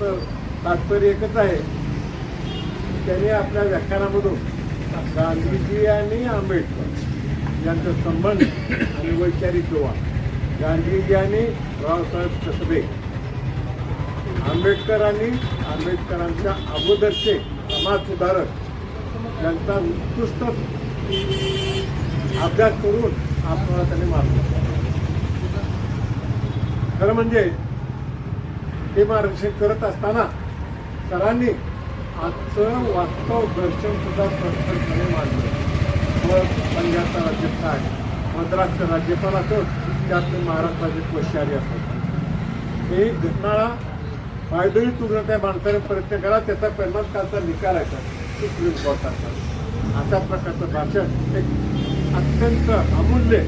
सांगण्याचं तात्पर्य एकच आहे. त्यांनी आपल्या व्याख्यानामधून गांधीजी आणि आंबेडकर यांचा संबंध आणि वैचारिक दुवा गांधीजी आणि रावसाहेब कसबे आंबेडकर आणि आंबेडकरांच्या अगोदरचे समाज सुधारक यांचा उत्कृष्ट अभ्यास करून आपल्याला त्यांनी मारला खरं म्हणजे हे मार्गदर्शन करत असताना सरांनी आजचं वास्तव दर्शन सुद्धा प्रखरपणे मांडलं. मग पंजाबचा राज्यपाल आहे मद्रासचं राज्यपाल असो त्यातले महाराष्ट्राचे कोश्यारी असो. हे घटनाळा पायदळी तुरण त्या माणसाने प्रयत्न करा त्याचा परिणाम त्याचा निकाल आहे सुप्रीम कोर्टाचा. अशा प्रकारचं भाषण एक अत्यंत अमूल्य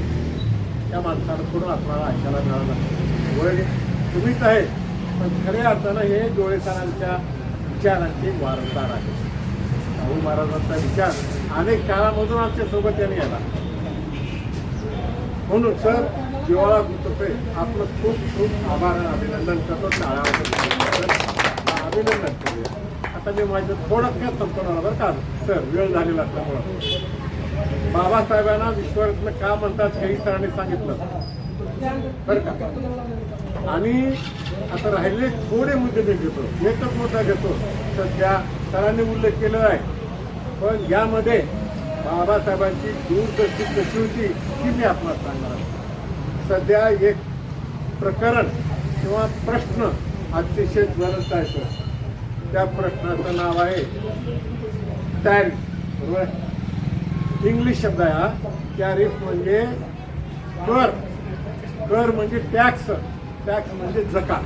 या माणसानं करून आपल्याला ऐकायला मिळालं. वय तुम्हीच आहे. पण खऱ्या अर्थानं हे डोळे सरांच्या विचारांचे वारंदार आहे. शाहू महाराजांचा विचार अनेक काळामधून आमच्यासोबत त्यांनी आला. म्हणून सर जिवाळा गुप्तपे आपलं खूप खूप आभार अभिनंदन करतो. शाळा अभिनंदन करूया. आता मी माझं थोडक्यात संपवणार बरं का? सर वेळ झालेला असल्यामुळं. बाबासाहेबांना विश्वरत्न का म्हणतात काही सरांनी सांगितलं. बरं का? आणि आता राहिले थोडे मुद्दे मी घेतो. एकच मुद्दा घेतो. सध्या सरांनी उल्लेख केलेला आहे. पण यामध्ये बाबासाहेबांची दूरदर्शी कशी होती ती मी आपल्याला सांगणार सध्या एक प्रकरण किंवा प्रश्न अतिशय ज्वलंत आहे सर. त्या प्रश्नाचं नाव आहे टॅरिफ बरोबर? इंग्लिश शब्द आहे हा. टॅरिफ म्हणजे कर. कर म्हणजे टॅक्स टॅक्स म्हणजे जकात.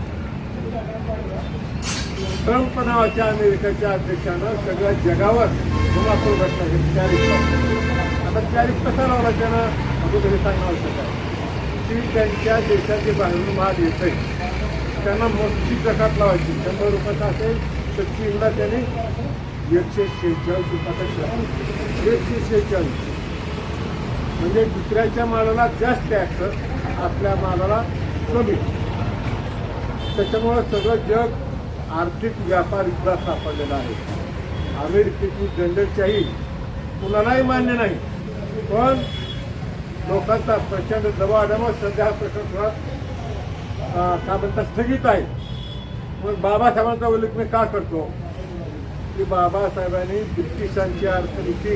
ट्रम्प नावाच्या अमेरिकेच्या अध्यक्षानं सगळ्या जगावर धुमाकूळ घटना घेतली टॅरिफ आता टॅरिफ कसा लावला त्यानं? अगोदर हे सांगणं आवश्यक आहे की त्यांच्या देशाचे बाहेरून माल येते त्यांना मोठी जकात लावायची. शंभर रुपयाचा असेल तर चीनला त्याने एकशे शेहेचाळीस रुपयाचा एकशे शेहेचाळीस. म्हणजे दुसऱ्याच्या मालाला जास्त टॅक्स आपल्या मालाला कमी. त्याच्यामुळं सगळं जग आर्थिक व्यापार इथला सापडलेला आहे. अमेरिकेची दंडशाही कुणालाही मान्य नाही पण लोकांचा प्रचंड दबाव आल्यामुळे सध्या हा प्रश्न थोडा काय म्हणतात स्थगित आहे. मग बाबासाहेबांचा उल्लेख मी का करतो? की बाबासाहेबांनी ब्रिटिशांची अर्थनीती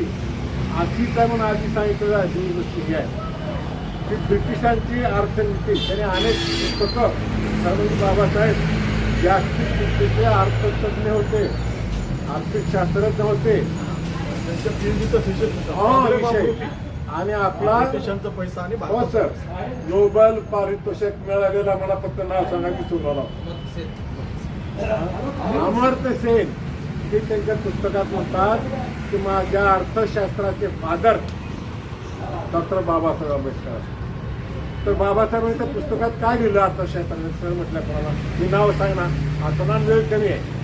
आधीच आहे म्हणून आधी सांगितलं आहे ही ही आहे. की ब्रिटिशांची अर्थनीती त्याने अनेक पुस्तकं सर्वजी बाबासाहेब जागतिक दृष्टीचे अर्थतज्ञ होते आर्थिक शास्त्रज्ञ होते. हा, आणि आपला देशांचा पैसा आणि हो सर. नोबल पारितोषिक मिळालेला मला फक्त नाव सांगा मी तुम्हाला अमर्त्य सेन हे त्यांच्या पुस्तकात म्हणतात की माझ्या अर्थशास्त्राचे फादर डॉक्टर बाबासाहेब आंबेडकर. तर बाबासाहेबांनी त्या पुस्तकात काय लिहिलं अर्थशास्त्राने सर म्हटल्या कोणाला मी नाव सांग ना आता वेळ कमी आहे.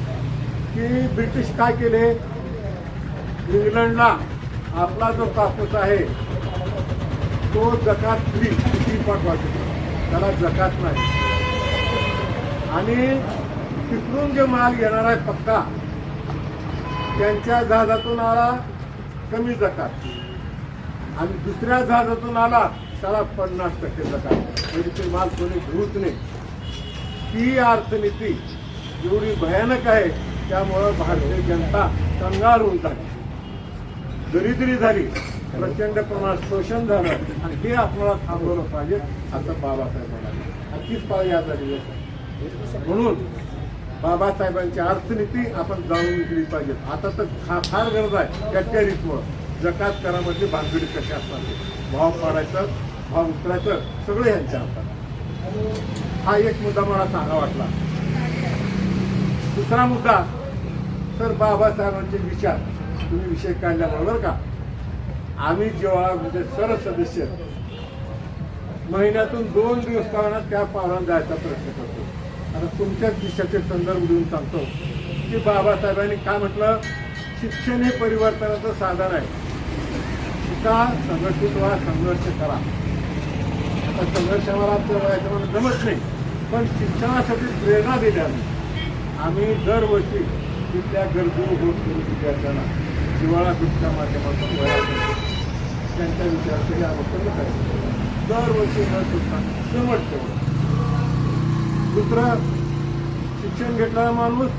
की ब्रिटिश काय केले? इंग्लंडला आपला जो कापूस आहे तो जकात फ्री किती पाठवायचे त्याला जकात नाही. आणि तिकडून जे माल येणार आहे पक्का त्यांच्या जहाजातून आला कमी जकात. आणि दुसऱ्या जहाजातून आला त्याला पन्नास टक्के जकात म्हणजे ते माल कोणी घेऊच नाही. ती अर्थनीती एवढी भयानक आहे त्यामुळं भारतीय जनता कंगार होऊन झाली दरिद्री झाली प्रचंड प्रमाणात शोषण झालं आणि हे आपल्याला थांबवलं पाहिजे असं बाबासाहेब म्हणाले. नक्कीच पाहिजे या झालेली म्हणून बाबासाहेबांची अर्थनीती आपण जाणून घेतली पाहिजे. आता तर खा फार गरज आहे. त्या टॅरिफमुळं जकात करामध्ये भानगडी कशा असतात? भाव पाडायचा हा उतरायचं सगळं यांच्या हातात. हा एक मुद्दा मला चांगला वाटला. दुसरा मुद्दा सर बाबासाहेबांचे विचार तुम्ही विषय काढल्याबरोबर का? आम्ही जेव्हा म्हणजे सर्व सदस्य महिन्यातून दोन दिवस काळात त्या पावरात जायचा प्रयत्न करतो. आता तुमच्याच दिशाचे संदर्भ देऊन सांगतो की बाबासाहेबांनी काय म्हटलं? शिक्षण हे परिवर्तनाचं साधन आहे. शिका संघटित व्हा संघर्ष करा. संघर्ष मला जमत नाही. पण शिक्षणासाठी प्रेरणा दिली आम्ही. आम्ही दरवर्षी तिथल्या गरजू होत विद्यार्थ्यांना. हिवाळा ग्रुपच्या माध्यमातून वया त्यांच्या विचारासाठी आवर्तन करायचं. दरवर्षी न चुकता जमत ठेवलं दुसरं शिक्षण घेतलेला माणूस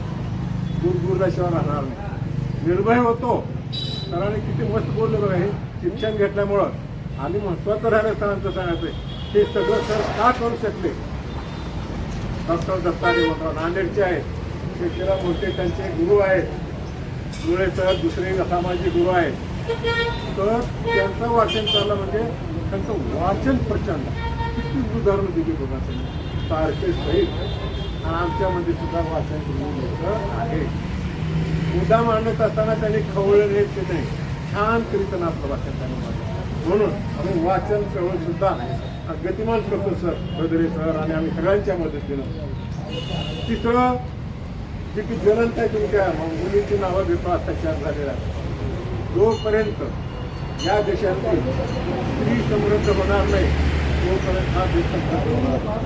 गुरगुरल्याशिवाय राहणार नाही. निर्भय होतो. सरांनी किती मस्त बोललं बघा हे शिक्षण घेतल्यामुळं. आणि महत्त्वाचं राहिलं सरांचं सांगायचं हे सगळं सर का करू शकले? डॉक्टर दत्ता देवराव नांदेडचे आहेत. शेतीला मोठे त्यांचे गुरु आहेत. मुळे सर दुसरे सामाजिक गुरु आहेत. तर त्यांचं वाचन चाललं म्हणजे त्यांचं वाचन प्रचंड. किती उदाहरणं दिली बघा त्यांनी सारखे सहित. आणि आमच्यामध्ये सुद्धा वाचन गुरुचं आहे मुद्दा मांडत असताना त्यांनी खवळले ते नाही. छान कीर्तन आपलं वाचन त्यांनी म्हणून आम्ही वाचन चळवळ सुद्धा गतिमान प्रोफेसर बदरे सर आणि आम्ही सगळ्यांच्या मदतीनं. तिसरं जे की ज्वलंत आहे तुमच्या मुलीची नावं घेतो अत्याचार झालेला जोपर्यंत या देशातील स्त्री समृद्ध होणार नाही तोपर्यंत हा देश समृद्ध होणार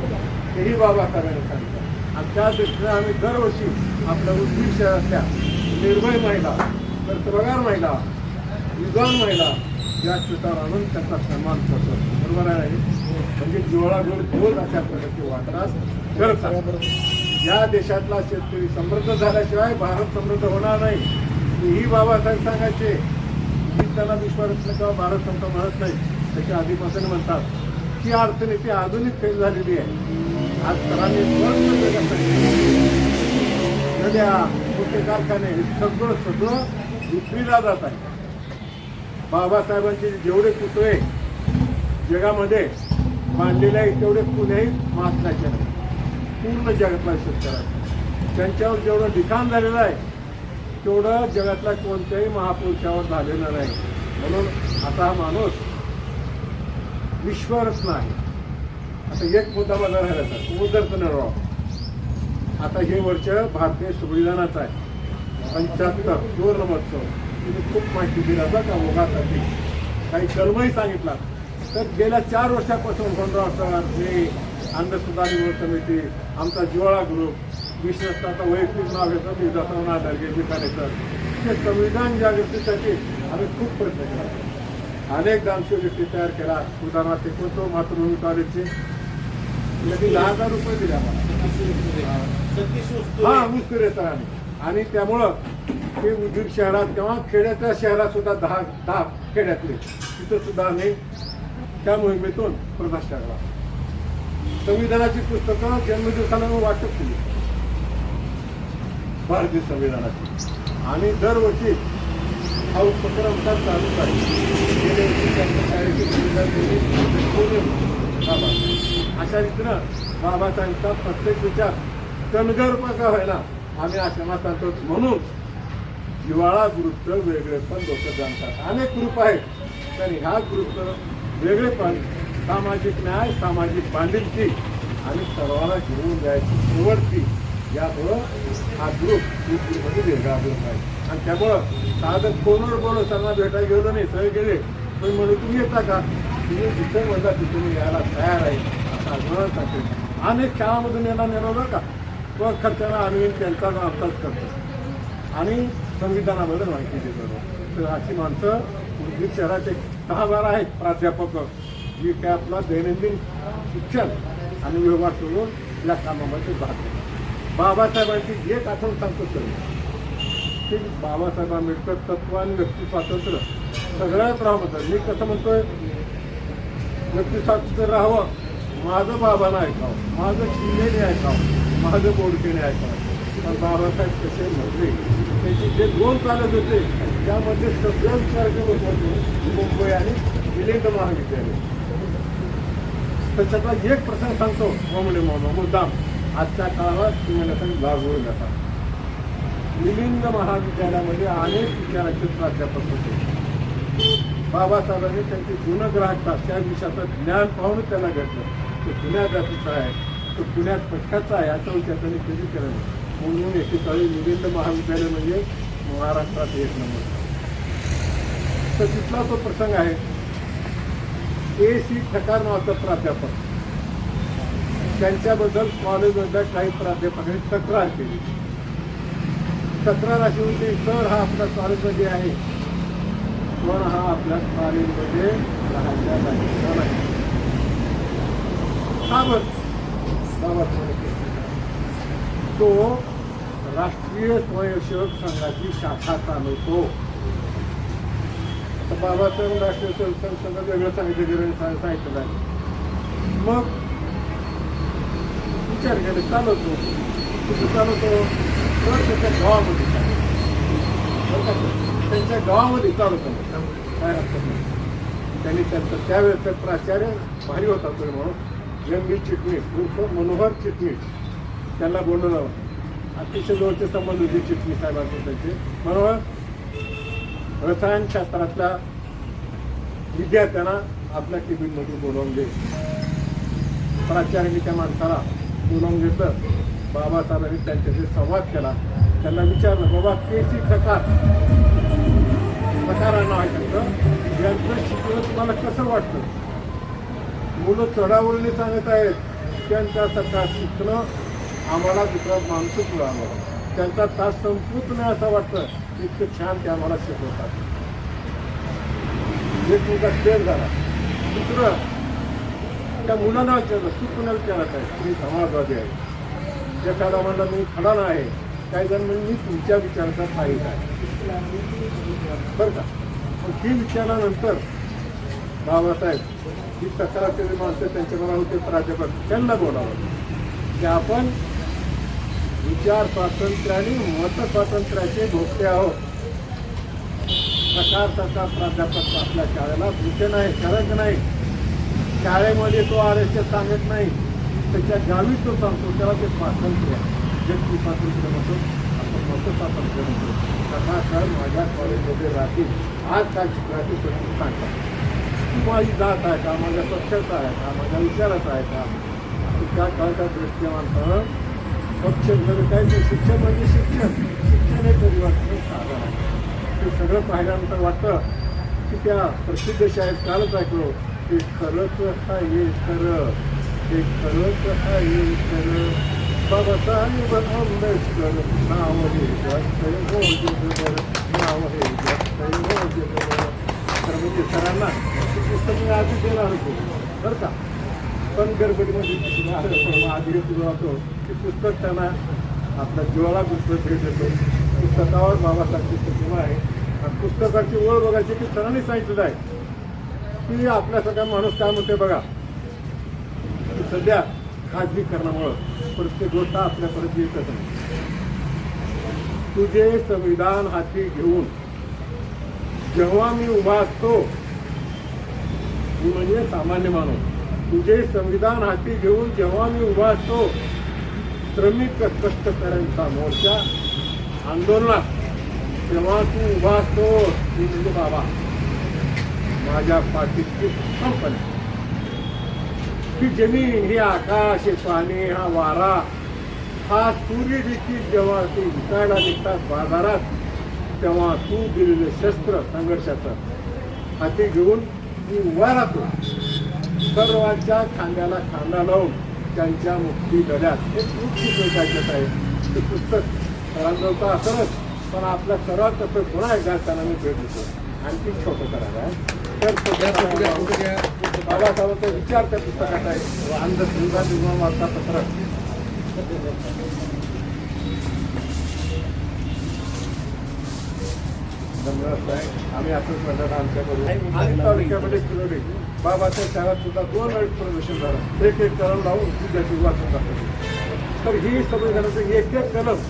तेही बाबा बाबासाहेबांनी सांगितलं आणि त्या दृष्टीने आम्ही दरवर्षी आपल्या उद्योग शहरातल्या निर्भय महिला कर्तबगार महिला विद्वान महिला या क्षेत्रावर आणून त्यांचा सन्मान करतो. बरोबर आहे? म्हणजे जिवाळाभर बोल अशा प्रकारचे वाटण्यास करत या देशातला शेतकरी समृद्ध झाल्याशिवाय भारत समृद्ध होणार नाही. ही बाबासाहेब सांगायचे. मी त्यांना विश्वरत्न किंवा भारत संत म्हणत नाही. त्याच्या आधीपासून म्हणतात. ती अर्थनीती ती आधुनिक फेल झालेली आहे. आज सरांनी नद्या मोठे कारखाने हे सगळं सगळं विक्रीला जात आहे. बाबासाहेबांचे जेवढे पुतळे जगामध्ये मांडलेले आहे तेवढे कुणीही महात्म्याचे नाही पूर्ण जगातला शेतकऱ्या त्यांच्यावर जेवढं लिखाण झालेलं आहे तेवढं जगातल्या कोणत्याही महापुरुषावर झालेलं नाही. म्हणून आता हा माणूस विश्वरत्न आहे. आता एक मुद्दा माझा राहिला सर राव. आता हे वर्ष भारतीय संविधानाचं आहे. पंच्याहत्तर सुवर्ण महोत्सव तुम्ही खूप माहिती दिला असा का? ओघासाठी काही कलमही सांगितला तर गेल्या चार वर्षापासून कोणराव सर हे अंधसुद्धा निवड समिती आमचा जिवाळा ग्रुप विशेषतः आता वैयक्तिक नाव घेतो मी म्हणजे दसरा दर्गे बिकानेकर हे संविधान जागृतीसाठी आम्ही खूप प्रयत्न केला. अनेक दानशूर तयार केला. उदाहरणार्थ कोणतो मातृभूमी कॉलेजचे म्हणजे लगेच दहा हजार रुपये दिले आम्हाला. हा मुस्कुरे सरांनी आणि त्यामुळं ते उद्योग शहरात किंवा खेड्याच्या शहरात सुद्धा दहा दहा खेड्यातले. तिथं सुद्धा आम्ही त्या मोहिमेतून प्रकाश टाकला. संविधानाची पुस्तकं जन्मदिवसाला वाटप केली. भारतीय संविधानाची. आणि दरवर्षी हा उपक्रम तर चालूच आहे. बाबा. अशा रीतीनं बाबासाहेबांचा प्रत्येक विचार कणगर का व्हायला आम्ही आश्रमात आणतो. म्हणून हिवाळा ग्रुपचं वेगळेपण लोक जाणतात. अनेक ग्रुप आहेत. तर ह्या ग्रुपचं वेगळेपण सामाजिक न्याय सामाजिक बांधिलकी आणि सर्वांना घेऊन जायची निवडती यामुळं हा ग्रुप ग्रुपमध्ये वेगळा ग्रुप आहे. आणि त्यामुळं साधं फोनवर बोलू सर्वांना भेटायला गेलो नाही सगळे गेले पण म्हणून तुम्ही येता का? तुम्ही जिथं म्हणता तिथून यायला तयार आहे. असं आग्रह सांगते अनेक शाळामधून येणार नेणार का? तो खर्चाला आम्ही त्यांचा आमचाच करतो. आणि संविधानाबद्दल माहिती देतो. तर अशी माणसं शहराचे दहा बारा आहेत प्राध्यापक. जी काय आपला दैनंदिन शिक्षण आणि व्यवहार सोडून या कामामध्ये भाग बाबासाहेबांची एक आठवण सांगतो सर. ते बाबासाहेब आंबेडकर तत्व आणि व्यक्ती स्वातंत्र्य सगळ्यात राहत मी कसं म्हणतोय व्यक्ती स्वातंत्र्य राहावं माझं बाबानं ऐकावं माझं शिंदेने ऐकावं माझं बोडकेने ऐकावं. पण बाबासाहेब कसे म्हटले त्याची जे दोन चालत होते त्यामध्ये सगळं विचाराचे लोक मुंबई आणि मिलिंद महाविद्यालय. त्याच्यातला एक प्रसंग सांगतो म्हणे मामा मुद्दाम. आजच्या काळात तुम्हाला होऊन जाता मिलिंद महाविद्यालयामध्ये अनेक विचाराचे प्राध्यापक होते. बाबासाहेबांनी त्यांची गुणग्राहकता त्या विषयाचं ज्ञान पाहून त्याला घेतलं तो पुण्या जातीचा आहे तो पुण्यात पक्षाचा आहे असं विचार त्यांनी कधी केला नाही. म्हणून एकेकाळी मिलिंद महाविद्यालय म्हणजे महाराष्ट्रात एक नंबर. तर तिथला तो प्रसंग आहे ए सी ठकार नावाचा प्राध्यापक. त्यांच्याबद्दल कॉलेजमधल्या काही प्राध्यापकांनी तक्रार केली. तक्रार अशी होती सर हा आपल्या कॉलेजमध्ये आहे. पण हा आपल्या कॉलेजमध्ये राहायला लागलेला नाही. का तो राष्ट्रीय स्वयंसेवक संघाची शाखा चालवतो. आता बाबाचं राष्ट्रीय स्वयंसेवक संघ वेगळं सांगितलं गेलं साहित्य आहे मग विचार केले चालवतो. कुठं चालवतो. तर त्याच्या गावामध्ये त्यांच्या गावामध्ये चालवतो. काय हरकत नाही. त्यांनी त्यांचं त्यावेळेस प्राचार्य भारी होता तो म्हणून. जंगी चिटणीस उर्फ मनोहर चिटणीस. त्यांना बोलवलं अतिशय जवळचे संबंध होते चिटणीस साहेबांचे त्यांचे. मनोहर रसायनशास्त्रातल्या विद्यार्थ्यांना आपल्या केबिनमध्ये बोलावून दे प्राचार्यांनी त्या माणसाला बोलावून घेतलं. बाबासाहेबांनी त्यांच्याशी संवाद केला. त्यांना विचारलं बाबा के सी खकार खकार नाव यांचं शिकवणं तुम्हाला कसं वाटतं? मुलं चढावरून सांगत आहेत त्यांचा सकाळ शिकणं आम्हाला दुसरा माणूसच आम्हाला त्यांचा तास संपूत नाही असं वाटतं. इतकं छान ते आम्हाला शिकवतात. एक मुलगा खेळ झाला. दुसरं त्या मुलांना विचारलं तू कुणाला विचारत आहे मी समाजवादी आहे. एखादा म्हणला मी खडाणा आहे. काही जण म्हणजे मी तुमच्या विचाराचा पाहिजे आहे. बरं का? पण ही विचारानंतर बाबासाहेब ही तक्रार केली माणसं त्यांच्याबरोबर होते प्राध्यापक त्यांना बोलावं की आपण विचार स्वातंत्र्य आणि मत स्वातंत्र्याचे भोगते आहोत. प्रकार प्राध्यापक आपल्या शाळेला भूते नाही करत नाही. शाळेमध्ये तो आर एस एस सांगत नाही. त्याच्या गावी तो सांगतो त्याला ते स्वातंत्र्य व्यक्ती स्वातंत्र्य म्हणतो आपण मत स्वातंत्र्य म्हणतो. प्रकाशर माझ्या कॉलेजमध्ये राहतील. आज काय शिकण्याची संधी सांगतात तू माझी जात आहे का? माझ्या पक्षाचा आहे का? माझ्या विचाराचा आहे का? त्या काळाच्या दृष्टीने माणसानं पक्ष काय नाही शिक्षण म्हणजे शिक्षण. शिक्षण हे परिवर्तन साधन आहे. ते सगळं पाहिल्यानंतर वाटतं की त्या प्रसिद्ध शाळेत कालच ऐकलो ते खरंच ये खरं. ते खरंच ये खरं. बाबासाहेब आंबेडकर नाव हे जगतंय हो जगभर नाव हे जगतंय हो जगभर. तर म्हणजे सरांना ते पुस्तक मी आधी देणार होतो बरं का? पण गडबडीमध्ये आधी तुझं होतो पुस्तक त्यांना आपल्या जीवाला पुस्तक भेट देतो पुस्तकावर बाबासाहेबची प्रतिमा आहे. आणि पुस्तकाची ओळ बघायची की सरांनी सांगितलं आहे. की आपल्या सगळ्या माणूस काय म्हणते बघा. सध्या खाजगीकरणामुळं प्रत्येक गोष्ट आपल्यापर्यंत येतच नाही. तुझे संविधान हाती घेऊन जेव्हा मी उभा असतो मी म्हणजे सामान्य माणूस. तुझे संविधान हाती घेऊन जेव्हा मी उभा असतो श्रमिक कष्टकऱ्यांचा मोर्चा. आंदोलनात तेव्हा तू उभा असतो मी म्हणजे बाबा माझ्या पाठीची कंपनी ही जमीन हे आकाश हे पाणी हा वारा हा सूर्य देखील जेव्हा ते विकायला निघतात बाजारात तेव्हा तू दिलेलं शस्त्र संघर्षाचं हाती घेऊन मी उभा राहतो सर्वांच्या खांद्याला खांदा लावून त्यांच्या मुक्ती लढ्यात हे खूप शिकवायच्यात आहे. ते पुस्तक सरांजवळ तर असलच पण आपल्या सर्वात तसं पुन्हा एकदा त्यांना मी भेट देतो. आणखी छोटं करायला आहे. तर बाबासाहेबांचा विचार त्या पुस्तकात आहे. अंधश्रद्धा निर्माण वार्तापत्र धन्यवाद साहेब. आम्ही असंच म्हणतात आमच्याकडून. आणि तालुक्यामध्ये फिरवले बाबाच्या शाळेत सुद्धा दोन वेळेस प्रदर्शन झालं. एक एक कलम लावून विद्यार्थी वाचत जातात तर ही संविधानाचं एक एक कलम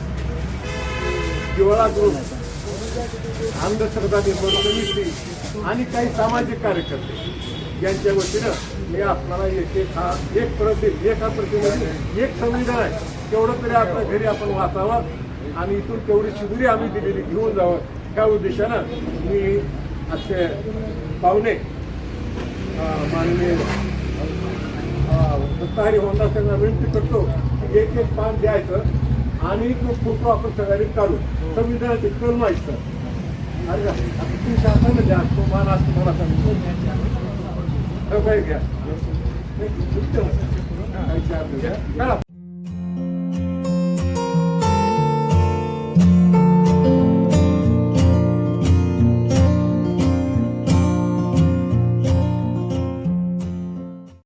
जिवाळा करून अंधश्रद्धा निर्माण समिती आणि काही सामाजिक कार्यकर्ते यांच्या वतीनं मी आपल्याला एक एक हा एक प्रति एका प्रतिमध्ये एक संविधान आहे. तेवढं तरी आपल्या घरी आपण वाचावं आणि इथून तेवढी शिबिरी आम्ही दिलेली घेऊन जावं. त्या उद्देशानं मी असे पाहुणे माननीय. दत्ताहरी होंडा त्यांना विनंती करतो. एक एक पान द्यायचं आणि तो फोटो आपण सगळ्यांनी काढू. संविधानाचे कलम आहेत सर. अरे आता तुम्ही शासन द्या तो मान असतो मला सांगतो. हो, काय घ्या